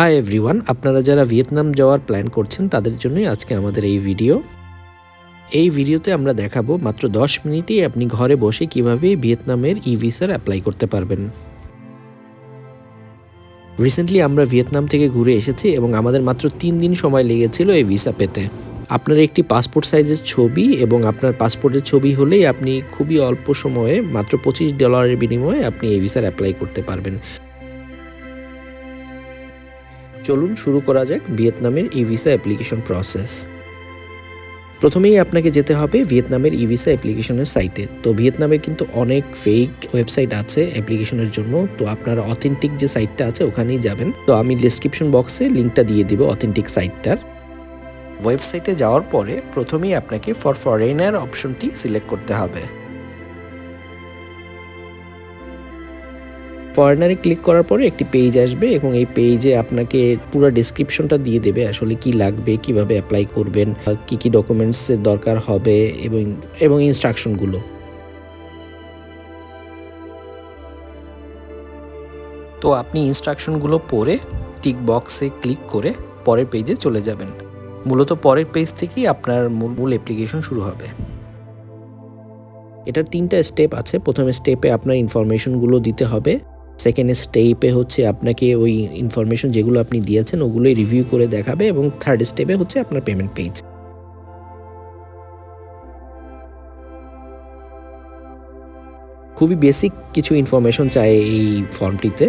Hi everyone আপনারা যারা Vietnam যাওয়ার প্ল্যান করছেন, তাদের জন্যই আজকে আমাদের এই ভিডিও এই ভিডিওতে আমরা দেখাবো মাত্র 10 মিনিটেই আপনি ঘরে বসে কীভাবে ভিয়েতনামের ই ভিসার অ্যাপ্লাই করতে পারবেন। রিসেন্টলি আমরা ভিয়েতনাম থেকে ঘুরে এসেছি এবং আমাদের মাত্র তিন দিন সময় লেগেছিল এই ভিসা পেতে। আপনার একটি পাসপোর্ট সাইজের ছবি এবং আপনার পাসপোর্টের ছবি হলেই আপনি খুবই অল্প সময়ে, মাত্র পঁচিশ ডলারের বিনিময়ে আপনি এই ভিসার অ্যাপ্লাই করতে পারবেন। চলুন শুরু করা যাক ভিয়েতনামের ই ভিসা অ্যাপ্লিকেশন প্রসেস প্রথমেই আপনাকে যেতে হবে ভিয়েতনামের ই ভিসা অ্যাপ্লিকেশনের সাইটে তো ভিয়েতনামের কিন্তু অনেক ফেক ওয়েবসাইট আছে অ্যাপ্লিকেশনের জন্য। তো আপনার অথেন্টিক যে সাইটটা আছে ওখানেই যাবেন। তো আমি ডিসক্রিপশন বক্সে লিঙ্কটা দিয়ে দিব অথেন্টিক সাইটটার ওয়েবসাইটে যাওয়ার পরে প্রথমেই আপনাকে ফর ফরেনার অপশনটি সিলেক্ট করতে হবে। ফরেনারে ক্লিক করার পরে একটি পেজ আসবে এবং এই পেজে আপনাকে পুরো ডিসক্রিপশনটা দিয়ে দেবে আসলে কি লাগবে, কীভাবে অ্যাপ্লাই করবেন কি কি ডকুমেন্টসের দরকার হবে এবং এবং ইনস্ট্রাকশনগুলো তো আপনি ইনস্ট্রাকশনগুলো পড়ে টিক বক্সে ক্লিক করে পরের পেজে চলে যাবেন। মূলত পরের পেজ থেকেই আপনার মূল মূল অ্যাপ্লিকেশন শুরু হবে। এটার তিনটা স্টেপ আছে। প্রথমে স্টেপে আপনার ইনফরমেশনগুলো দিতে হবে। সেকেন্ড স্টেপে হচ্ছে আপনাকে ওই ইনফরমেশন যেগুলো আপনি দিয়েছেন, ওগুলোই রিভিউ করে দেখাবে এবং থার্ড স্টেপে হচ্ছে আপনার পেমেন্ট পেজ খুবই বেসিক কিছু ইনফরমেশন চাই এই ফর্মটিতে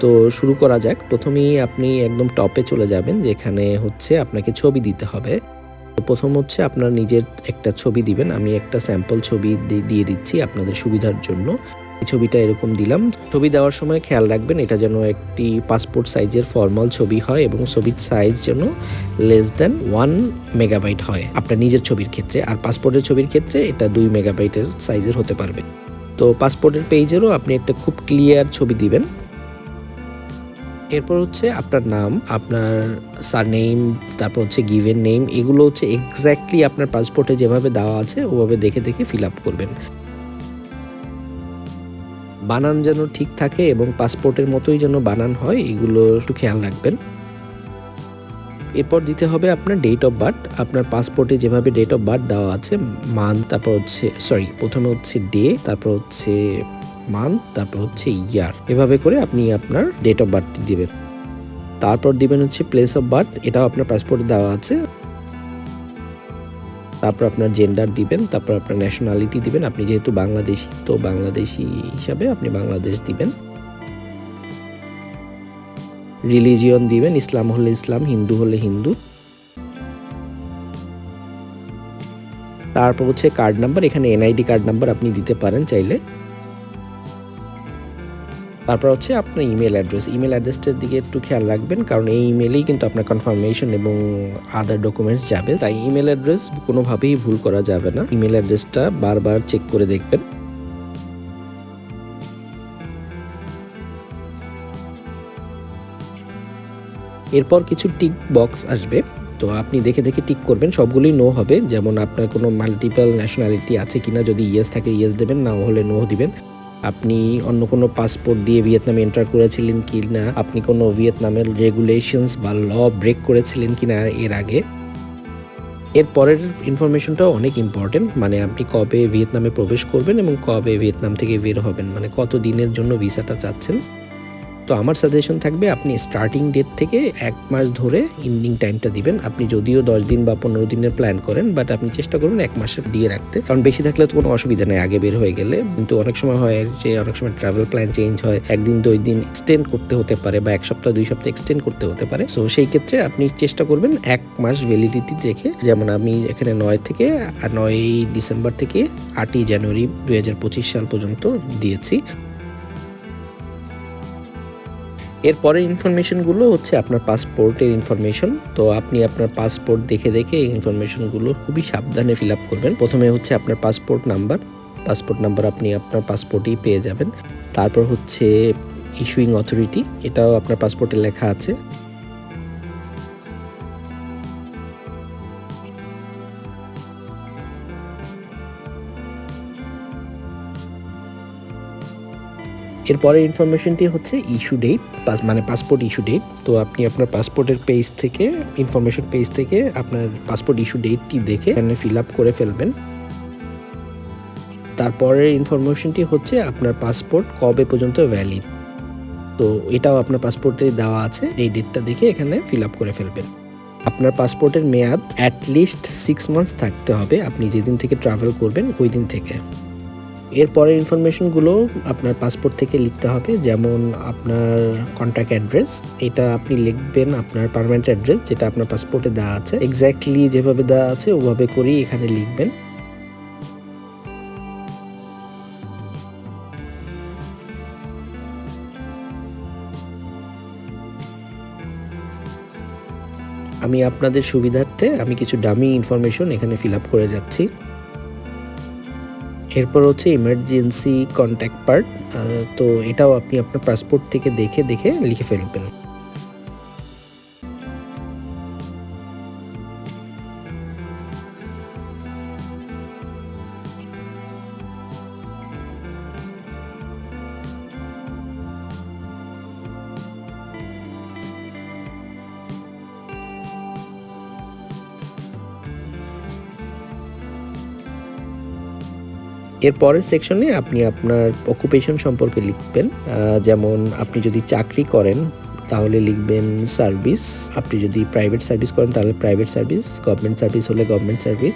তো শুরু করা যাক। প্রথমেই আপনি একদম টপে চলে যাবেন, যেখানে হচ্ছে আপনাকে ছবি দিতে হবে। তো প্রথম হচ্ছে আপনার নিজের একটা ছবি দিবেন। আমি একটা স্যাম্পল ছবি দিয়ে দিচ্ছি আপনাদের সুবিধার জন্য। ছবিটা এরকম দিলাম। ছবি দেওয়ার সময় খেয়াল রাখবেন, এটা যেন একটি পাসপোর্ট সাইজের ফর্মাল ছবি হয় এবং ছবির সাইজ যেন লেস দেন ওয়ান মেগাবাইট হয়। আপনার নিজের ছবির ক্ষেত্রে, আর পাসপোর্টের ছবির ক্ষেত্রে এটা দুই মেগাবাইটের সাইজের হতে পারবে। তো পাসপোর্টের পেজেরও আপনি একটা খুব ক্লিয়ার ছবি দিবেন। এরপর হচ্ছে আপনার নাম, আপনার সারনেম তারপর হচ্ছে গিভেন নেম এগুলো হচ্ছে এক্স্যাক্টলি আপনার পাসপোর্টে যেভাবে দেওয়া আছে, ওভাবে দেখে দেখে ফিল আপ করবেন। বানান যেন ঠিক থাকে এবং পাসপোর্টের মতোই যেন বানান হয়, এগুলো একটু খেয়াল রাখবেন। এরপর দিতে হবে আপনার ডেট অফ বার্থ আপনার পাসপোর্টে যেভাবে ডেট অফ বার্থ দেওয়া আছে মান্থ তারপর হচ্ছে সরি প্রথমে হচ্ছে ডে তারপর হচ্ছে মান্থ তারপর হচ্ছে ইয়ার এভাবে করে আপনি আপনার ডেট অফ বার্থটি দিবেন। তারপর দিবেন হচ্ছে প্লেস অফ বার্থ এটাও আপনার পাসপোর্টে দেওয়া আছে। তারপর আপনার জেন্ডার দিবেন, তারপর আপনার ন্যাশনালিটি দিবেন। আপনি যেহেতু বাংলাদেশি, তো বাংলাদেশি হিসাবে আপনি বাংলাদেশ দিবেন। রিলিজিয়ন দিবেন, ইসলাম হলে ইসলাম, হিন্দু হলে হিন্দু। তারপর হচ্ছে কার্ড নাম্বার এখানে এনআইডি কার্ড নাম্বার আপনি দিতে পারেন চাইলে। তারপর হচ্ছে আপনার ইমেল অ্যাড্রেস ইমেল অ্যাড্রেসটার দিকে একটু খেয়াল রাখবেন, কারণ এই ইমেলেই কিন্তু আপনার কনফার্মেশন এবং আদার ডকুমেন্টস যাবে। তাই ইমেল অ্যাড্রেস কোনোভাবেই ভুল করা যাবে না। ইমেল অ্যাড্রেসটা বারবার চেক করে দেখবেন। এরপর কিছু টিক বক্স আসবে। তো আপনি দেখে দেখে টিক করবেন, সবগুলোই নো হবে। যেমন আপনার কোনো মাল্টিপল ন্যাশনালিটি আছে কিনা, যদি ইয়েস থাকে ইয়েস দেবেন, না হলে নো দিবেন। আপনি অন্য কোনো পাসপোর্ট দিয়ে ভিয়েতনামে এন্টার করেছিলেন কি না আপনি কোনো ভিয়েতনামের রেগুলেশনস বা ল ব্রেক করেছিলেন কি না এর আগে? এর পরের ইনফরমেশনটাও অনেক ইম্পর্টেন্ট মানে আপনি কবে ভিয়েতনামে প্রবেশ করবেন এবং কবে ভিয়েতনাম থেকে বের হবেন? মানে কত দিনের জন্য ভিসাটা চাচ্ছেন? তো আমার সাজেশন থাকবে আপনি স্টার্টিং ডেট থেকে এক মাস ধরে ইন্ডিং টাইমটা দিবেন। আপনি যদিও দশ দিন বা পনেরো দিনের প্ল্যান করেন বাট আপনি চেষ্টা করুন এক মাসে দিয়ে রাখতে। কারণ বেশি থাকলে তো কোনো অসুবিধা নেই, আগে বের হয়ে গেলে। কিন্তু অনেক সময় হয় যে, অনেক সময় ট্রাভেল প্ল্যান চেঞ্জ হয়, একদিন দুই দিন এক্সটেন্ড করতে হতে পারে বা এক সপ্তাহ, দুই সপ্তাহ এক্সটেন্ড করতে হতে পারে। সো সেই ক্ষেত্রে আপনি চেষ্টা করবেন এক মাস ভ্যালিডিটি রেখে, যেমন আমি এখানে নয় থেকে নয় ডিসেম্বর থেকে আটই জানুয়ারি দুই হাজার পঁচিশ সাল পর্যন্ত দিয়েছি। এরপরের ইনফরমেশনগুলো হচ্ছে আপনার পাসপোর্টের ইনফরমেশন। তো আপনি আপনার পাসপোর্ট দেখে দেখে এই ইনফরমেশনগুলো খুবই সাবধানে ফিল আপ করবেন। প্রথমে হচ্ছে আপনার পাসপোর্ট নাম্বার। পাসপোর্ট নাম্বার আপনি আপনার পাসপোর্টেই পেয়ে যাবেন। তারপর হচ্ছে ইস্যুইং অথরিটি এটাও আপনার পাসপোর্টে লেখা আছে। এরপরে ইনফরমেশনটি হচ্ছে ইস্যু ডেট, পাস মানে পাসপোর্ট ইস্যু ডেট। তো আপনি আপনার পাসপোর্টের পেজ থেকে, ইনফরমেশন পেজ থেকে আপনার পাসপোর্ট ইস্যু ডেটটি দেখে এখানে ফিল আপ করে ফেলবেন। তারপরের ইনফরমেশনটি হচ্ছে আপনার পাসপোর্ট কবে পর্যন্ত ভ্যালিড তো এটাও আপনার পাসপোর্টে দেওয়া আছে, এই ডেটটা দেখে এখানে ফিল আপ করে ফেলবেন। আপনার পাসপোর্টের মেয়াদ অ্যাটলিস্ট সিক্স মান্থস থাকতে হবে, আপনি যেদিন থেকে ট্রাভেল করবেন ওই দিন থেকে। এরপরের ইনফরমেশনগুলো আপনার পাসপোর্ট থেকে লিখতে হবে, যেমন আপনার কন্ট্যাক্ট অ্যাড্রেস এটা আপনি লিখবেন আপনার পারমানেন্ট অ্যাড্রেস যেটা আপনার পাসপোর্টে দেওয়া আছে। এক্স্যাক্টলি যেভাবে দেওয়া আছে, ওভাবে করেই এখানে লিখবেন। আমি আপনাদের সুবিধার্থে আমি কিছু ডামি ইনফরমেশন এখানে ফিল আপ করে যাচ্ছি। এরপর হচ্ছে ইমার্জেন্সি কন্ট্যাক্ট পার্ট তো এটাও আপনি আপনার পাসপোর্ট থেকে দেখে দেখে লিখে ফেলবেন। এর পরের সেকশনে আপনি আপনার অকুপেশন সম্পর্কে লিখবেন যেমন আপনি যদি চাকরি করেন, তাহলে লিখবেন সার্ভিস আপনি যদি প্রাইভেট সার্ভিস করেন, তাহলে প্রাইভেট সার্ভিস গভর্নমেন্ট সার্ভিস হলে গভর্নমেন্ট সার্ভিস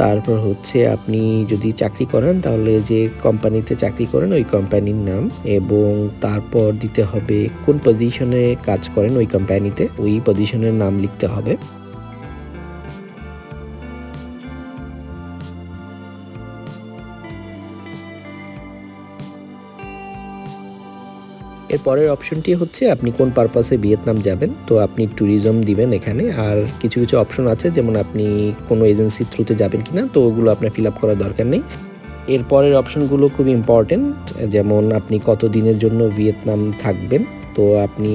তারপর হচ্ছে আপনি যদি চাকরি করেন, তাহলে যে কোম্পানিতে চাকরি করেন, ওই কোম্পানির নাম এবং তারপর দিতে হবে কোন পজিশনে কাজ করেন ওই কোম্পানিতে ওই পজিশনের নাম লিখতে হবে। এর পরের অপশনটি হচ্ছে আপনি কোন পারপাসে ভিয়েতনাম যাবেন, তো আপনি ট্যুরিজম দিবেন এখানে। আর কিছু কিছু অপশন আছে, যেমন আপনি কোনো এজেন্সির থ্রুতে যাবেন কিনা, তো ওগুলো আপনার ফিল আপ করার দরকার নেই। এর পরের অপশনগুলো খুব ইম্পর্টেন্ট যেমন আপনি কত দিনের জন্য ভিয়েতনাম থাকবেন, তো আপনি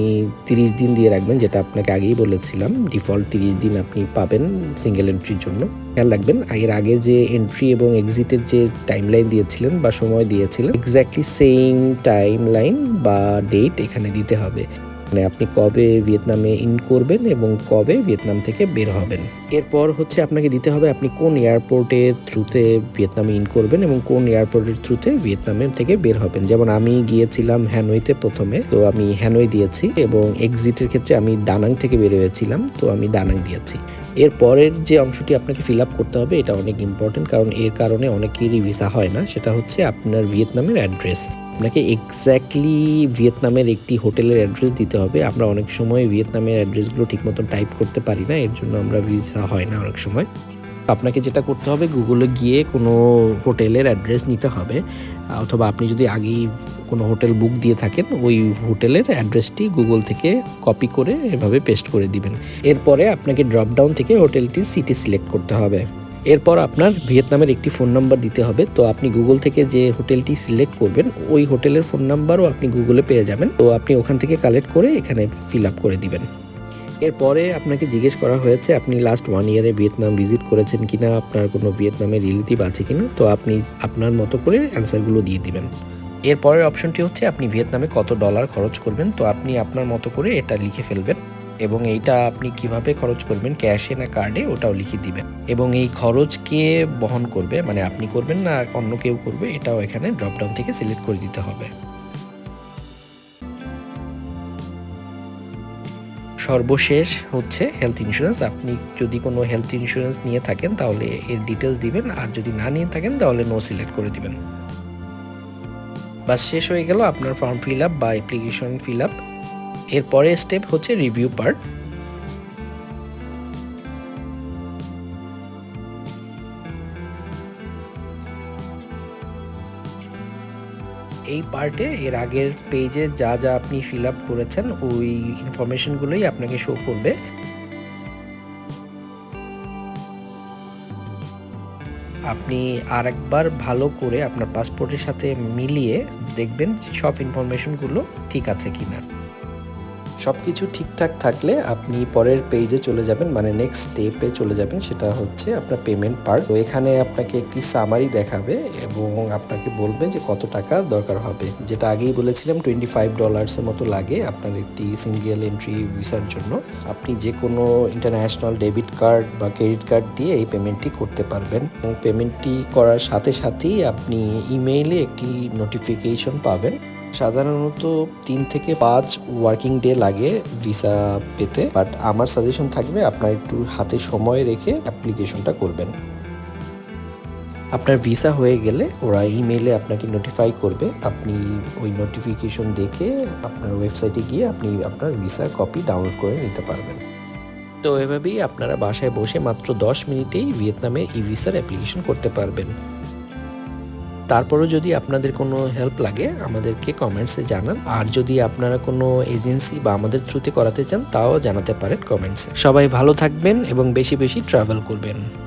তিরিশ দিন দিয়ে রাখবেন, যেটা আপনাকে আগেই বলেছিলাম ডিফল্ট তিরিশ দিন আপনি পাবেন সিঙ্গেল এন্ট্রির জন্য। খেয়াল রাখবেন এর আগে যে এন্ট্রি এবং এক্সিটের যে টাইম লাইন দিয়েছিলেন বা সময় দিয়েছিলেন এক্স্যাক্টলি সেম টাইম লাইন বা ডেট এখানে দিতে হবে। মানে আপনি কবে ভিয়েতনামে ইন করবেন এবং কবে ভিয়েতনাম থেকে বের হবেন। এরপর হচ্ছে আপনাকে দিতে হবে আপনি কোন এয়ারপোর্টের থ্রুতে ভিয়েতনামে ইন করবেন এবং কোন এয়ারপোর্টের থ্রুতে ভিয়েতনামের থেকে বের হবেন। যেমন আমি গিয়েছিলাম হ্যানওয়েতে প্রথমে, তো আমি হ্যানওয়ে দিয়েছি এবং এক্সিটের ক্ষেত্রে আমি দানাং থেকে বের হয়েছিলাম, তো আমি দানাং দিয়েছি। এর পরের যে অংশটি আপনাকে ফিল আপ করতে হবে, এটা অনেক ইম্পর্টেন্ট কারণ এর কারণে অনেকেরই ভিসা হয় না, সেটা হচ্ছে আপনার ভিয়েতনামের অ্যাড্রেস। আপনাকে এক্স্যাক্টলি ভিয়েতনামের একটি হোটেলের অ্যাড্রেস দিতে হবে। আমরা অনেক সময় ভিয়েতনামের অ্যাড্রেসগুলো ঠিকমতো টাইপ করতে পারি না, এর জন্য আমরা ভিসা হয় না অনেক সময়। আপনাকে যেটা করতে হবে গুগলে গিয়ে কোনো হোটেলের অ্যাড্রেস নিতে হবে। অথবা আপনি যদি আগেই কোনো হোটেল বুক দিয়ে থাকেন, ওই হোটেলের অ্যাড্রেসটি গুগল থেকে কপি করে এভাবে পেস্ট করে দিবেন। এরপরে আপনাকে ড্রপ ডাউন থেকে হোটেলটির সিটি সিলেক্ট করতে হবে। এরপর আপনার ভিয়েতনামের একটি ফোন নাম্বার দিতে হবে। তো আপনি গুগল থেকে যে হোটেলটি সিলেক্ট করবেন, ওই হোটেলের ফোন নাম্বারও আপনি গুগলে পেয়ে যাবেন। তো আপনি ওখান থেকে কালেক্ট করে এখানে ফিল আপ করে দিবেন। এরপরে আপনাকে জিজ্ঞেস করা হয়েছে, আপনি লাস্ট ওয়ান ইয়ারে ভিয়েতনাম ভিজিট করেছেন কিনা, আপনার কোনো ভিয়েতনামের রিলেটিভ আছে কিনা? তো আপনি আপনার মতো করে অ্যান্সারগুলো দিয়ে দিবেন। এরপরের অপশনটি হচ্ছে, আপনি ভিয়েতনামে কত ডলার খরচ করবেন? তো আপনি আপনার মতো করে এটা লিখে ফেলবেন। এবং এইটা আপনি কীভাবে খরচ করবেন, ক্যাশে না কার্ডে, ওটাও লিখে দিবেন। এবং এই খরচ কে বহন করবে মানে আপনি করবেন না অন্য কেউ করবে, এটাও এখানে ড্রপডাউন থেকে সিলেক্ট করে দিতে হবে। সর্বশেষ হচ্ছে হেলথ ইন্স্যুরেন্স আপনি যদি কোনো হেলথ ইন্স্যুরেন্স নিয়ে থাকেন, তাহলে এর ডিটেলস দিবেন, আর যদি না নিয়ে থাকেন, তাহলে নো সিলেক্ট করে দিবেন। বাস, শেষ হয়ে গেল আপনার ফর্ম ফিল আপ বা অ্যাপ্লিকেশন ফিল আপ এরপরে স্টেপ হচ্ছে রিভিউ পার্ট। এই পার্টে এর আগের পেজে যা যা আপনি ফিল আপ করেছেন, ওই ইনফরমেশনগুলোই আপনাকে শো করবে। আপনি আরেকবার ভালো করে আপনার পাসপোর্টের সাথে মিলিয়ে দেখবেন সব ইনফরমেশনগুলো ঠিক আছে কিনা। সব কিছু ঠিকঠাক থাকলে আপনি পরের পেজে চলে যাবেন মানে নেক্সট স্টেপে চলে যাবেন, সেটা হচ্ছে আপনার পেমেন্ট পার্ট তো এখানে আপনাকে একটি সামারি দেখাবে এবং আপনাকে বলবে যে কত টাকা দরকার হবে। যেটা আগেই বলেছিলাম টোয়েন্টি ফাইভ ডলার্সের মতো লাগে আপনার একটি সিঙ্গেল এন্ট্রি ভিসার জন্য। আপনি যে কোনো ইন্টারন্যাশনাল ডেবিট কার্ড বা ক্রেডিট কার্ড দিয়ে এই পেমেন্টটি করতে পারবেন। এবং পেমেন্টটি করার সাথে সাথেই আপনি ইমেইলে একটি নোটিফিকেশন পাবেন। সাধারণত তিন থেকে পাঁচ ওয়ার্কিং ডে লাগে ভিসা পেতে বাট আমার সাজেশন থাকবে আপনার একটু হাতে সময় রেখে অ্যাপ্লিকেশনটা করবেন। আপনার ভিসা হয়ে গেলে ওরা ইমেলে আপনাকে নোটিফাই করবে। আপনি ওই নোটিফিকেশন দেখে আপনার ওয়েবসাইটে গিয়ে আপনি আপনার ভিসার কপি ডাউনলোড করে নিতে পারবেন। তো এভাবেই আপনারা বাসায় বসে মাত্র দশ মিনিটেই ভিয়েতনামে ই ভিসার অ্যাপ্লিকেশন করতে পারবেন। তারপরও যদি আপনাদের কোনো হেল্প লাগে, আমাদেরকে কমেন্টসে জানান। আর যদি আপনারা কোনো এজেন্সি বা আমাদের থ্রুতে করাতে চান, তাও জানাতে পারেন কমেন্টসে সবাই ভালো থাকবেন এবং বেশি বেশি ট্রাভেল করবেন।